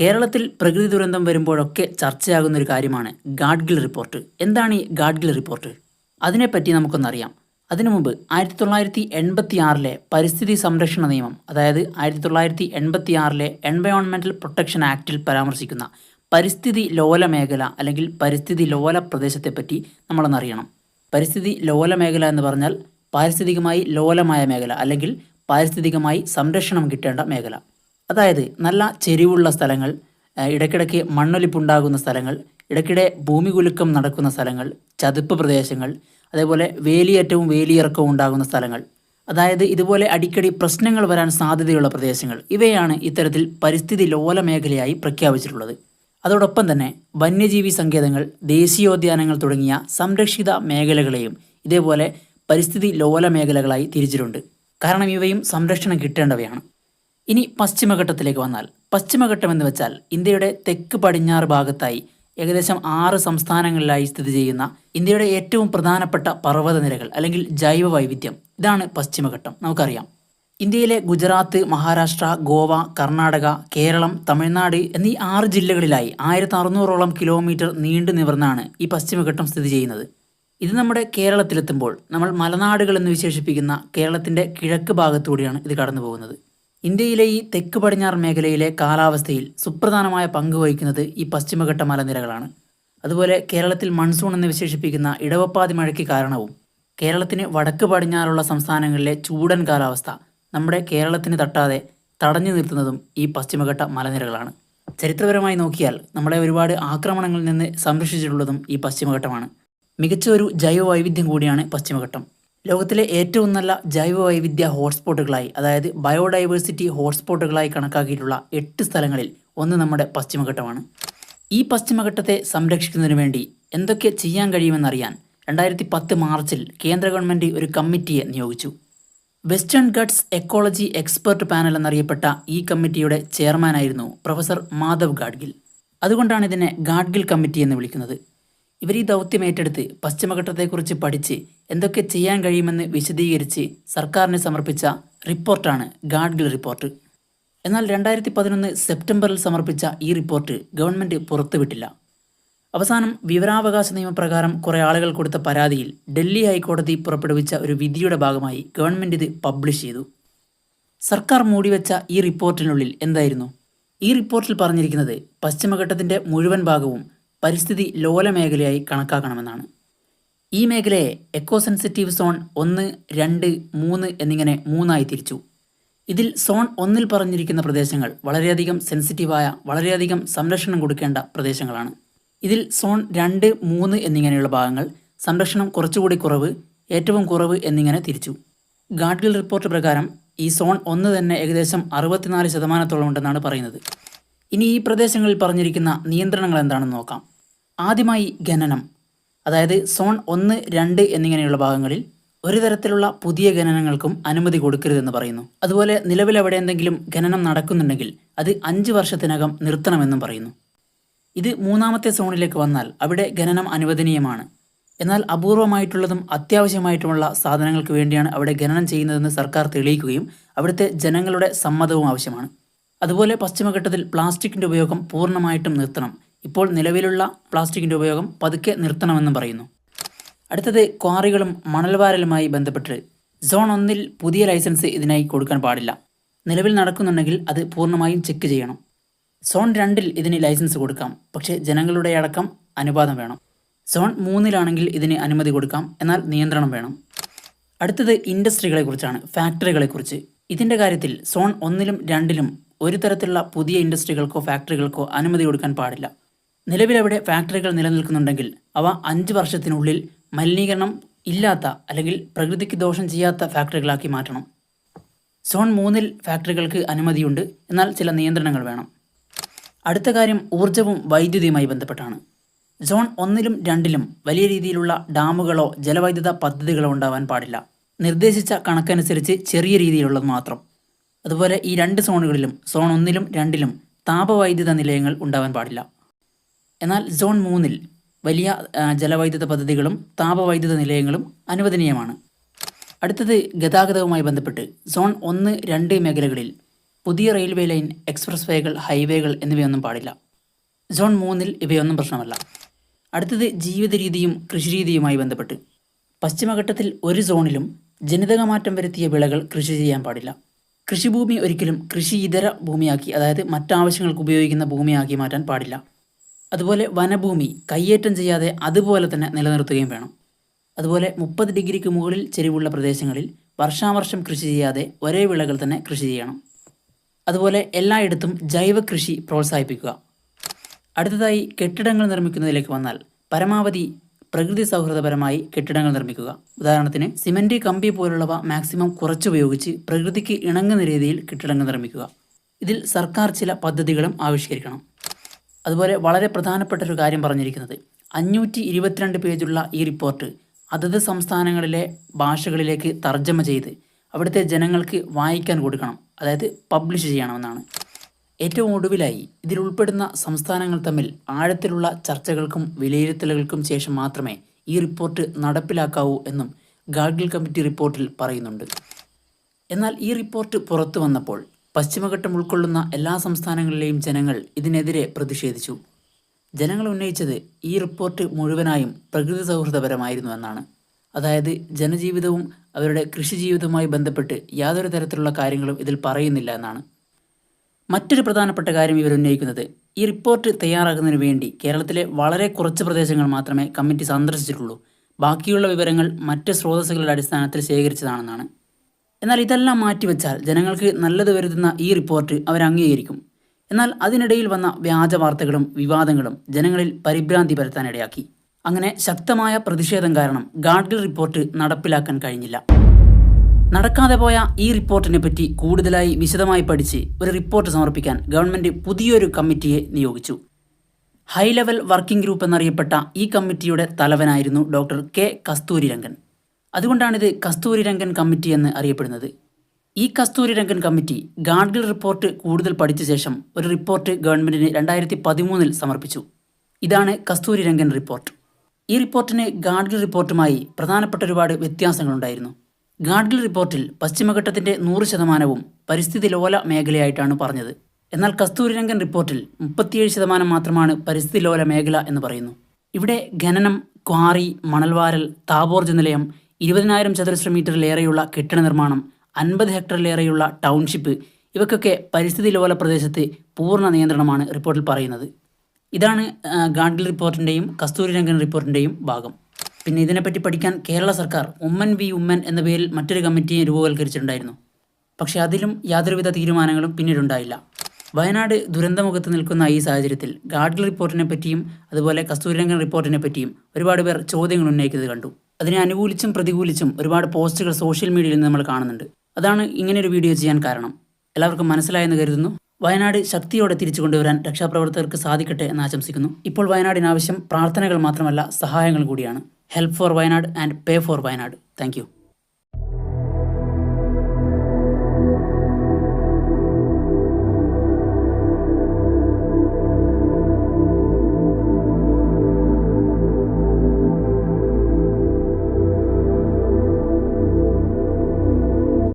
കേരളത്തിൽ പ്രകൃതി ദുരന്തം വരുമ്പോഴൊക്കെ ചർച്ചയാകുന്ന ഒരു കാര്യമാണ് ഗാഡ്ഗിൽ റിപ്പോർട്ട്. എന്താണ് ഈ ഗാഡ്ഗിൽ റിപ്പോർട്ട്? അതിനെപ്പറ്റി നമുക്കൊന്നറിയാം. അതിനു മുമ്പ് ആയിരത്തി തൊള്ളായിരത്തി എൺപത്തി ആറിലെ പരിസ്ഥിതി സംരക്ഷണ നിയമം അതായത് ആയിരത്തി തൊള്ളായിരത്തി എൺപത്തി ആറിലെ എൻവയോൺമെന്റൽ പ്രൊട്ടക്ഷൻ ആക്റ്റിൽ പരാമർശിക്കുന്ന പരിസ്ഥിതി ലോല മേഖല അല്ലെങ്കിൽ പരിസ്ഥിതി ലോല പ്രദേശത്തെപ്പറ്റി നമ്മളൊന്നറിയണം. പരിസ്ഥിതി ലോല മേഖല എന്ന് പറഞ്ഞാൽ പാരിസ്ഥിതികമായി ലോലമായ മേഖല അല്ലെങ്കിൽ പാരിസ്ഥിതികമായി സംരക്ഷണം കിട്ടേണ്ട മേഖല. അതായത് നല്ല ചെരിവുള്ള സ്ഥലങ്ങൾ ഇടയ്ക്കിടയ്ക്ക് മണ്ണൊലിപ്പുണ്ടാകുന്ന സ്ഥലങ്ങൾ ഇടയ്ക്കിടെ ഭൂമി കുലുക്കം നടക്കുന്ന സ്ഥലങ്ങൾ ചതുപ്പ് പ്രദേശങ്ങൾ അതേപോലെ വേലിയേറ്റവും വേലിയിറക്കവും ഉണ്ടാകുന്ന സ്ഥലങ്ങൾ. അതായത് ഇതുപോലെ അടിക്കടി പ്രശ്നങ്ങൾ വരാൻ സാധ്യതയുള്ള പ്രദേശങ്ങൾ. ഇവയാണ് ഇത്തരത്തിൽ പരിസ്ഥിതി ലോല മേഖലയായി പ്രഖ്യാപിച്ചിട്ടുള്ളത്. അതോടൊപ്പം തന്നെ വന്യജീവി സങ്കേതങ്ങൾ ദേശീയോദ്യാനങ്ങൾ തുടങ്ങിയ സംരക്ഷിത മേഖലകളെയും ഇതേപോലെ പരിസ്ഥിതി ലോല മേഖലകളായി തിരിച്ചിട്ടുണ്ട്. കാരണം ഇവയും സംരക്ഷണം കിട്ടേണ്ടവയാണ്. ഇനി പശ്ചിമഘട്ടത്തിലേക്ക് വന്നാൽ. പശ്ചിമഘട്ടം എന്ന് വെച്ചാൽ ഇന്ത്യയുടെ തെക്ക് പടിഞ്ഞാറ് ഭാഗത്തായി ഏകദേശം ആറ് സംസ്ഥാനങ്ങളിലായി സ്ഥിതി ചെയ്യുന്ന ഇന്ത്യയുടെ ഏറ്റവും പ്രധാനപ്പെട്ട പർവതനിരകൾ അല്ലെങ്കിൽ ജൈവ വൈവിധ്യം. ഇതാണ് പശ്ചിമഘട്ടം. നമുക്കറിയാം. ഇന്ത്യയിലെ ഗുജറാത്ത് മഹാരാഷ്ട്ര ഗോവ കർണാടക കേരളം തമിഴ്നാട് എന്നീ ആറ് ജില്ലകളിലായി ആയിരത്തി അറുന്നൂറോളം കിലോമീറ്റർ നീണ്ടു നിവർന്നാണ് ഈ പശ്ചിമഘട്ടം സ്ഥിതി ചെയ്യുന്നത്. ഇത് നമ്മുടെ കേരളത്തിലെത്തുമ്പോൾ നമ്മൾ മലനാടുകൾ എന്ന് വിശേഷിപ്പിക്കുന്ന കേരളത്തിന്റെ കിഴക്ക് ഭാഗത്തൂടെയാണ് ഇത് കടന്നു പോകുന്നത് ഇന്ത്യയിലെ ഈ തെക്ക് പടിഞ്ഞാറ് മേഖലയിലെ കാലാവസ്ഥയിൽ സുപ്രധാനമായ പങ്ക് വഹിക്കുന്നത് ഈ പശ്ചിമഘട്ട മലനിരകളാണ്. അതുപോലെ കേരളത്തിൽ മൺസൂൺ എന്ന് വിശേഷിപ്പിക്കുന്ന ഇടവപ്പാതി മഴയ്ക്ക് കാരണവും കേരളത്തിന് വടക്ക് പടിഞ്ഞാറുള്ള സംസ്ഥാനങ്ങളിലെ ചൂടൻ കാലാവസ്ഥ നമ്മുടെ കേരളത്തിന് തട്ടാതെ തടഞ്ഞു നിർത്തുന്നതും ഈ പശ്ചിമഘട്ട മലനിരകളാണ്. ചരിത്രപരമായി നോക്കിയാൽ നമ്മളെ ഒരുപാട് ആക്രമണങ്ങളിൽ നിന്ന് സംരക്ഷിച്ചിട്ടുള്ളതും ഈ പശ്ചിമഘട്ടമാണ്. മികച്ച ഒരു ജൈവ വൈവിധ്യം കൂടിയാണ് പശ്ചിമഘട്ടം. ലോകത്തിലെ ഏറ്റവും നല്ല ജൈവ വൈവിധ്യ ഹോട്ട്സ്പോട്ടുകളായി അതായത് ബയോഡൈവേഴ്സിറ്റി ഹോട്ട്സ്പോട്ടുകളായി കണക്കാക്കിയിട്ടുള്ള എട്ട് സ്ഥലങ്ങളിൽ ഒന്ന് നമ്മുടെ പശ്ചിമഘട്ടമാണ്. ഈ പശ്ചിമഘട്ടത്തെ സംരക്ഷിക്കുന്നതിന് വേണ്ടി എന്തൊക്കെ ചെയ്യാൻ കഴിയുമെന്നറിയാൻ രണ്ടായിരത്തി പത്ത് മാർച്ചിൽ കേന്ദ്ര ഗവൺമെന്റ് ഒരു കമ്മിറ്റിയെ നിയോഗിച്ചു. Western Ghats ecology expert panel എന്നറിയപ്പെട്ട ഈ കമ്മിറ്റിയുടെ ചെയർമാനായിരുന്നു പ്രൊഫസർ മാധവ് ഗാഡ്ഗിൽ. അതുകൊണ്ടാണ് ഇതിനെ ഗാഡ്ഗിൽ കമ്മിറ്റി എന്ന് വിളിക്കുന്നത്. ഇവർ ഈ ദൗത്യം ഏറ്റെടുത്ത് പശ്ചിമഘട്ടത്തെക്കുറിച്ച് പഠിച്ച് എന്തൊക്കെ ചെയ്യാൻ കഴിയുമെന്ന് വിശദീകരിച്ച് സർക്കാരിന് സമർപ്പിച്ച റിപ്പോർട്ടാണ് ഗാഡ്ഗിൽ റിപ്പോർട്ട്. എന്നാൽ രണ്ടായിരത്തി പതിനൊന്ന് സെപ്റ്റംബറിൽ സമർപ്പിച്ച ഈ റിപ്പോർട്ട് ഗവൺമെന്റ് പുറത്തുവിട്ടില്ല. അവസാനം വിവരാവകാശ നിയമപ്രകാരം കുറേ ആളുകൾ കൊടുത്ത പരാതിയിൽ ഡൽഹി ഹൈക്കോടതി പുറപ്പെടുവിച്ച ഒരു വിധിയുടെ ഭാഗമായി ഗവൺമെന്റ് ഇത് പബ്ലിഷ് ചെയ്തു. സർക്കാർ മൂടിവെച്ച ഈ റിപ്പോർട്ടിനുള്ളിൽ എന്തായിരുന്നു? ഈ റിപ്പോർട്ടിൽ പറഞ്ഞിരിക്കുന്നത് പശ്ചിമഘട്ടത്തിന്റെ മുഴുവൻ ഭാഗവും പരിസ്ഥിതി ലോല മേഖലയായി കണക്കാക്കണമെന്നാണ്. ഈ മേഖലയെ എക്കോ സെൻസിറ്റീവ് സോൺ ഒന്ന് രണ്ട് മൂന്ന് എന്നിങ്ങനെ മൂന്നായി തിരിച്ചു. ഇതിൽ സോൺ ഒന്നിൽ പറഞ്ഞിരിക്കുന്ന പ്രദേശങ്ങൾ വളരെയധികം സെൻസിറ്റീവായ വളരെയധികം സംരക്ഷണം കൊടുക്കേണ്ട പ്രദേശങ്ങളാണ്. ഇതിൽ സോൺ രണ്ട് മൂന്ന് എന്നിങ്ങനെയുള്ള ഭാഗങ്ങൾ സംരക്ഷണം കുറച്ചുകൂടി കുറവ് ഏറ്റവും കുറവ് എന്നിങ്ങനെ തിരിച്ചു. ഗാഡ്ഗിൽ റിപ്പോർട്ട് പ്രകാരം ഈ സോൺ ഒന്ന് തന്നെ ഏകദേശം അറുപത്തിനാല് ശതമാനത്തോളം ഉണ്ടെന്നാണ് പറയുന്നത്. ഇനി ഈ പ്രദേശങ്ങളിൽ പറഞ്ഞിരിക്കുന്ന നിയന്ത്രണങ്ങൾ എന്താണെന്ന് നോക്കാം. ആദ്യമായി ഖനനം അതായത് സോൺ ഒന്ന് രണ്ട് എന്നിങ്ങനെയുള്ള ഭാഗങ്ങളിൽ ഒരു തരത്തിലുള്ള പുതിയ ഖനനങ്ങൾക്കും അനുമതി കൊടുക്കരുതെന്ന് പറയുന്നു. അതുപോലെ നിലവിൽ എവിടെ എന്തെങ്കിലും ഖനനം നടക്കുന്നുണ്ടെങ്കിൽ അത് അഞ്ച് വർഷത്തിനകം നിർത്തണമെന്നും പറയുന്നു. ഇത് മൂന്നാമത്തെ സോണിലേക്ക് വന്നാൽ അവിടെ ഖനനം അനുവദനീയമാണ്. എന്നാൽ അപൂർവമായിട്ടുള്ളതും അത്യാവശ്യമായിട്ടുമുള്ള സാധനങ്ങൾക്ക് വേണ്ടിയാണ് അവിടെ ഖനനം ചെയ്യുന്നതെന്ന് സർക്കാർ തെളിയിക്കുകയും അവിടുത്തെ ജനങ്ങളുടെ സമ്മതവും ആവശ്യമാണ്. അതുപോലെ പശ്ചിമഘട്ടത്തിൽ പ്ലാസ്റ്റിക്കിന്റെ ഉപയോഗം പൂർണമായിട്ടും നിർത്തണം. ഇപ്പോൾ നിലവിലുള്ള പ്ലാസ്റ്റിക്കിന്റെ ഉപയോഗം പതുക്കെ നിർത്തണമെന്നും പറയുന്നു. അടുത്തത് ക്വാറികളും മണൽവാരലുമായി ബന്ധപ്പെട്ട് സോൺ ഒന്നിൽ പുതിയ ലൈസൻസ് ഇതിനായി കൊടുക്കാൻ പാടില്ല. നിലവിൽ നടക്കുന്നുണ്ടെങ്കിൽ അത് പൂർണമായും ചെക്ക് ചെയ്യണം. സോൺ രണ്ടിൽ ഇതിന് ലൈസൻസ് കൊടുക്കാം. പക്ഷേ ജനങ്ങളുടെ അടക്കം അനുവാദം വേണം. സോൺ മൂന്നിലാണെങ്കിൽ ഇതിന് അനുമതി കൊടുക്കാം. എന്നാൽ നിയന്ത്രണം വേണം. അടുത്തത് ഇൻഡസ്ട്രികളെക്കുറിച്ചാണ് ഫാക്ടറികളെക്കുറിച്ച്. ഇതിന്റെ കാര്യത്തിൽ സോൺ ഒന്നിലും രണ്ടിലും ഒരു തരത്തിലുള്ള പുതിയ ഇൻഡസ്ട്രികൾക്കോ ഫാക്ടറികൾക്കോ അനുമതി കൊടുക്കാൻ പാടില്ല. നിലവിലവിടെ ഫാക്ടറികൾ നിലനിൽക്കുന്നുണ്ടെങ്കിൽ അവ അഞ്ച് വർഷത്തിനുള്ളിൽ മലിനീകരണം ഇല്ലാത്ത അല്ലെങ്കിൽ പ്രകൃതിക്ക് ദോഷം ചെയ്യാത്ത ഫാക്ടറികളാക്കി മാറ്റണം. സോൺ മൂന്നിൽ ഫാക്ടറികൾക്ക് അനുമതിയുണ്ട്. എന്നാൽ ചില നിയന്ത്രണങ്ങൾ വേണം. അടുത്ത കാര്യം ഊർജവും വൈദ്യുതിയുമായി ബന്ധപ്പെട്ടാണ്. സോൺ ഒന്നിലും രണ്ടിലും വലിയ രീതിയിലുള്ള ഡാമുകളോ ജലവൈദ്യുത പദ്ധതികളോ ഉണ്ടാവാൻ പാടില്ല. നിർദ്ദേശിച്ച കണക്കനുസരിച്ച് ചെറിയ രീതിയിലുള്ളത് മാത്രം. അതുപോലെ ഈ രണ്ട് സോണുകളിലും സോൺ ഒന്നിലും രണ്ടിലും താപവൈദ്യുത നിലയങ്ങൾ ഉണ്ടാവാൻ പാടില്ല. എന്നാൽ സോൺ മൂന്നിൽ വലിയ ജലവൈദ്യുത പദ്ധതികളും താപവൈദ്യുത നിലയങ്ങളും അനുവദനീയമാണ്. അടുത്തത് ഗതാഗതവുമായി ബന്ധപ്പെട്ട് സോൺ ഒന്ന് രണ്ട് മേഖലകളിൽ പുതിയ റെയിൽവേ ലൈൻ എക്സ്പ്രസ് വേകൾ ഹൈവേകൾ എന്നിവയൊന്നും പാടില്ല. സോൺ മൂന്നിൽ ഇവയൊന്നും പ്രശ്നമല്ല. അടുത്തത് ജീവിത രീതിയും കൃഷിരീതിയുമായി ബന്ധപ്പെട്ട്. പശ്ചിമഘട്ടത്തിൽ ഒരു സോണിലും ജനിതകമാറ്റം വരുത്തിയ വിളകൾ കൃഷി ചെയ്യാൻ പാടില്ല. കൃഷിഭൂമി ഒരിക്കലും കൃഷി ഇതര ഭൂമിയാക്കി അതായത് മറ്റാവശ്യങ്ങൾക്ക് ഉപയോഗിക്കുന്ന ഭൂമിയാക്കി മാറ്റാൻ പാടില്ല. അതുപോലെ വനഭൂമി കയ്യേറ്റം ചെയ്യാതെ അതുപോലെ തന്നെ നിലനിർത്തുകയും വേണം. അതുപോലെ മുപ്പത് ഡിഗ്രിക്ക് മുകളിൽ ചെരിവുള്ള പ്രദേശങ്ങളിൽ വർഷാവർഷം കൃഷി ചെയ്യാതെ ഒരേ വിളകൾ തന്നെ കൃഷി ചെയ്യണം. അതുപോലെ എല്ലായിടത്തും ജൈവ കൃഷി പ്രോത്സാഹിപ്പിക്കുക. അടുത്തതായി കെട്ടിടങ്ങൾ നിർമ്മിക്കുന്നതിലേക്ക് വന്നാൽ പരമാവധി പ്രകൃതി സൗഹൃദപരമായി കെട്ടിടങ്ങൾ നിർമ്മിക്കുക. ഉദാഹരണത്തിന് സിമന്റ് കമ്പി പോലുള്ളവ മാക്സിമം കുറച്ചുപയോഗിച്ച് പ്രകൃതിക്ക് ഇണങ്ങുന്ന രീതിയിൽ കെട്ടിടങ്ങൾ നിർമ്മിക്കുക. ഇതിൽ സർക്കാർ ചില പദ്ധതികളും ആവിഷ്കരിക്കണം. അതുപോലെ വളരെ പ്രധാനപ്പെട്ട ഒരു കാര്യം പറഞ്ഞിരിക്കുന്നത്. അഞ്ഞൂറ്റി ഇരുപത്തിരണ്ട് പേജുള്ള ഈ റിപ്പോർട്ട് അതത് സംസ്ഥാനങ്ങളിലെ ഭാഷകളിലേക്ക് തർജമ ചെയ്ത് അവിടുത്തെ ജനങ്ങൾക്ക് വായിക്കാൻ കൊടുക്കണം. അതായത് പബ്ലിഷ് ചെയ്യണമെന്നാണ്. ഏറ്റവും ഒടുവിലായി ഇതിൽ ഉൾപ്പെടുന്ന സംസ്ഥാനങ്ങൾ തമ്മിൽ ആഴത്തിലുള്ള ചർച്ചകൾക്കും വിലയിരുത്തലുകൾക്കും ശേഷം മാത്രമേ ഈ റിപ്പോർട്ട് നടപ്പിലാക്കാവൂ എന്നും ഗാഡ്ഗിൽ കമ്മിറ്റി റിപ്പോർട്ടിൽ പറയുന്നുണ്ട്. എന്നാൽ ഈ റിപ്പോർട്ട് പുറത്തു വന്നപ്പോൾ പശ്ചിമഘട്ടം ഉൾക്കൊള്ളുന്ന എല്ലാ സംസ്ഥാനങ്ങളിലെയും ജനങ്ങൾ ഇതിനെതിരെ പ്രതിഷേധിച്ചു. ജനങ്ങൾ ഉന്നയിച്ചത് ഈ റിപ്പോർട്ട് മുഴുവനായും പ്രകൃതി സൗഹൃദപരമായിരുന്നു എന്നാണ്. അതായത് ജനജീവിതവും അവരുടെ കൃഷി ജീവിതവുമായി ബന്ധപ്പെട്ട് യാതൊരു തരത്തിലുള്ള കാര്യങ്ങളും ഇതിൽ പറയുന്നില്ല എന്നാണ്. മറ്റൊരു പ്രധാനപ്പെട്ട കാര്യം ഇവർ ഉന്നയിക്കുന്നത് ഈ റിപ്പോർട്ട് തയ്യാറാക്കുന്നതിന് വേണ്ടി കേരളത്തിലെ വളരെ കുറച്ച് പ്രദേശങ്ങൾ മാത്രമേ കമ്മിറ്റി സന്ദർശിച്ചിട്ടുള്ളൂ. ബാക്കിയുള്ള വിവരങ്ങൾ മറ്റ് സ്രോതസ്സുകളുടെ അടിസ്ഥാനത്തിൽ ശേഖരിച്ചതാണെന്നാണ്. എന്നാൽ ഇതെല്ലാം മാറ്റിവെച്ചാൽ ജനങ്ങൾക്ക് നല്ലത് വരുത്തുന്ന ഈ റിപ്പോർട്ട് അവർ അംഗീകരിക്കും. എന്നാൽ അതിനിടയിൽ വന്ന വ്യാജ വാർത്തകളും വിവാദങ്ങളും ജനങ്ങളിൽ പരിഭ്രാന്തി പരത്താനിടയാക്കി അങ്ങനെ ശക്തമായ പ്രതിഷേധം കാരണം ഗാഡ്ഗിൽ റിപ്പോർട്ട് നടപ്പിലാക്കാൻ കഴിഞ്ഞില്ല. നടക്കാതെ പോയ ഈ റിപ്പോർട്ടിനെ പറ്റി കൂടുതലായി വിശദമായി പഠിച്ച് ഒരു റിപ്പോർട്ട് സമർപ്പിക്കാൻ ഗവൺമെന്റ് പുതിയൊരു കമ്മിറ്റിയെ നിയോഗിച്ചു. ഹൈ ലെവൽ വർക്കിംഗ് ഗ്രൂപ്പ് എന്നറിയപ്പെട്ട ഈ കമ്മിറ്റിയുടെ തലവനായിരുന്നു ഡോക്ടർ കെ കസ്തൂരിരംഗൻ. അതുകൊണ്ടാണിത് കസ്തൂരി രംഗൻ കമ്മിറ്റി എന്ന് അറിയപ്പെടുന്നത്. ഈ കസ്തൂരി രംഗൻ കമ്മിറ്റി ഗാഡ്ഗിൽ റിപ്പോർട്ട് കൂടുതൽ പഠിച്ച ശേഷം ഒരു റിപ്പോർട്ട് ഗവൺമെന്റിന് രണ്ടായിരത്തി പതിമൂന്നിൽ സമർപ്പിച്ചു. ഇതാണ് കസ്തൂരി രംഗൻ റിപ്പോർട്ട്. ഈ റിപ്പോർട്ടിന് ഗാഡ്ഗിൽ റിപ്പോർട്ടുമായി പ്രധാനപ്പെട്ട ഒരുപാട് വ്യത്യാസങ്ങളുണ്ടായിരുന്നു. ഗാഡ്ഗിൽ റിപ്പോർട്ടിൽ പശ്ചിമഘട്ടത്തിന്റെ നൂറ് ശതമാനവും പരിസ്ഥിതി ലോല മേഖലയായിട്ടാണ് പറഞ്ഞത്. എന്നാൽ കസ്തൂരിരംഗൻ റിപ്പോർട്ടിൽ മുപ്പത്തിയേഴ് ശതമാനം മാത്രമാണ് പരിസ്ഥിതി ലോല മേഖല എന്ന് പറയുന്നു. ഇവിടെ ഖനനം ക്വാറി മണൽവാരൽ താപോർജ നിലയം ഇരുപതിനായിരം ചതുരശ്ര മീറ്ററിലേറെയുള്ള കെട്ടിട നിർമ്മാണം അൻപത് ഹെക്ടറിലേറെയുള്ള ടൗൺഷിപ്പ് ഇവയ്ക്കൊക്കെ പരിസ്ഥിതി ലോല പ്രദേശത്ത് പൂർണ നിയന്ത്രണമാണ് റിപ്പോർട്ടിൽ പറയുന്നത്. ഇതാണ് ഗാഡ്ഗിൽ റിപ്പോർട്ടിന്റെയും കസ്തൂരിരംഗൻ റിപ്പോർട്ടിന്റെയും ഭാഗം. പിന്നെ ഇതിനെപ്പറ്റി പഠിക്കാൻ കേരള സർക്കാർ ഉമ്മൻ വി ഉമ്മൻ എന്ന പേരിൽ മറ്റൊരു കമ്മിറ്റിയെ രൂപവൽക്കരിച്ചിട്ടുണ്ടായിരുന്നു. പക്ഷേ അതിലും യാതൊരുവിധ തീരുമാനങ്ങളും പിന്നീടുണ്ടായില്ല. വയനാട് ദുരന്തമുഖത്ത് നിൽക്കുന്ന ഈ സാഹചര്യത്തിൽ ഗാഡ്ഗിൽ റിപ്പോർട്ടിനെ പറ്റിയും അതുപോലെ കസ്തൂരിരംഗൻ റിപ്പോർട്ടിനെ പറ്റിയും ഒരുപാട് പേർ ചോദ്യങ്ങൾ ഉന്നയിക്കുന്നത് കണ്ടു. അതിനെ അനുകൂലിച്ചും പ്രതികൂലിച്ചും ഒരുപാട് പോസ്റ്റുകൾ സോഷ്യൽ മീഡിയയിൽ നിന്ന് നമ്മൾ കാണുന്നുണ്ട്. അതാണ് ഇങ്ങനെയൊരു വീഡിയോ ചെയ്യാൻ കാരണം. എല്ലാവർക്കും മനസ്സിലായെന്ന് കരുതുന്നു. വയനാട് ശക്തിയോടെ തിരിച്ചു കൊണ്ടുവരാൻ രക്ഷാപ്രവർത്തകർക്ക് സാധിക്കട്ടെ എന്ന് ആശംസിക്കുന്നു. ഇപ്പോൾ വയനാടിന് ആവശ്യം പ്രാർത്ഥനകൾ മാത്രമല്ല സഹായങ്ങൾ കൂടിയാണ്. Help for Wayanad and pray for Wayanad thank